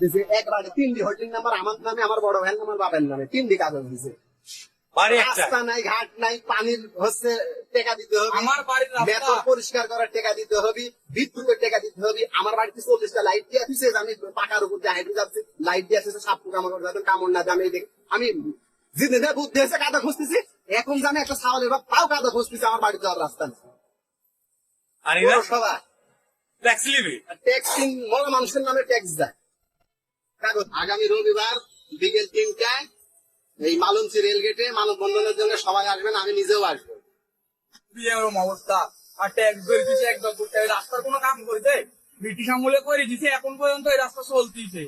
দিছে। এক বাড়ি তিনটি হোল্ডিং নাম্বার আমার নামে আমার বড় ভাইয়ের নামে বাবার নামে তিনটি কাগজ দিছে রাস্তা নাই ঘাট নাই পানির হচ্ছে টাকা দিতে হবে। আমার বাড়ির বেতন পরিষ্কার করার টাকা দিতে হবে বিদ্যুতের টাকা দিতে হবে। আমার বাড়িতে চল্লিশটা লাইট দিয়ে দিছে আমি পাকার উপর দিয়ে হাইটে যাচ্ছি লাইট দিয়ে আছে সাপ কামড় করে যাতে কামড় না দামে দেখ আমি জিন্দে বুদ্ধি হয়েছে কাদা খুঁজতেছি। এখন জানি একটা ছাগলের বাপ তাও কাদা খুঁজতেছি আমার বাড়ি যাওয়ার রাস্তা নেই। আর পৌরসভা। ট্যাক্স নিবি? ট্যাক্স মরা মানুষের নামে ট্যাক্স দেয় কাগজ আগামী রবিবার বিকেল তিনটায় এই মালঞ্চি রেল গেটে মানববন্ধনের জন্য সবাই আসবেন আমি নিজেও আসব। এরকম অবস্থা আর ট্যাক্স বের দিছে একদম করতে রাস্তার কোনো কাম করেছে ব্রিটিশ আমলে করে দিছে এখন পর্যন্ত এই রাস্তা চলতিছে।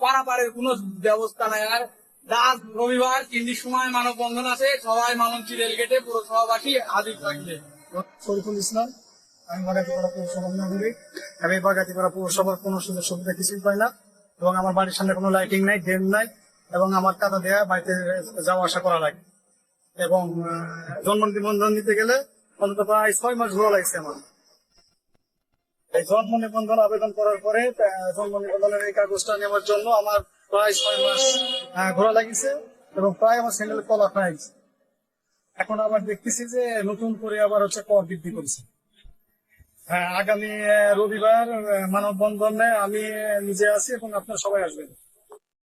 পারাপারের কোনো ব্যবস্থা নাই। আর রাত রবিবার তিনটির সময় মানববন্ধন আছে সবাই মালঞ্চি রেলগেটে পুরসভাবাসী হাজির থাকবে। শরীফুল ইসলাম আমি বাগাতিপাড়া পৌরসভা নাগরিক। আমি বাগাতিপাড়া পৌরসভার কোনো সুযোগ সুবিধা কিছুই পাই না। এবং আমার বাড়ির সামনে কোনো লাইটিং নাই ড্রেন নাই, এবং আমার টাকা দেয়া বাড়িতে যাওয়া আসা করা লাগে। এবং জন্ম নিবন্ধন নিতে গেলে অন্তত প্রায় ছয় মাস ঘোরা লাগছে আমার। এই জন্ম নিবন্ধন আবেদন করার পরে জন্ম নিবন্ধনের এই কাগজটা নেওয়ার জন্য আমার প্রায় ছয় মাস ঘোরা লাগিছে এবং প্রায় আমার স্যান্ডেল কলা হয়ে এখন আবার দেখতেছি যে নতুন করে আবার হচ্ছে কর বৃদ্ধি করেছে। আগামী আহ, রবিবার মানববন্ধনে আমি নিজে আছি এবং আপনারা সবাই আসবেন।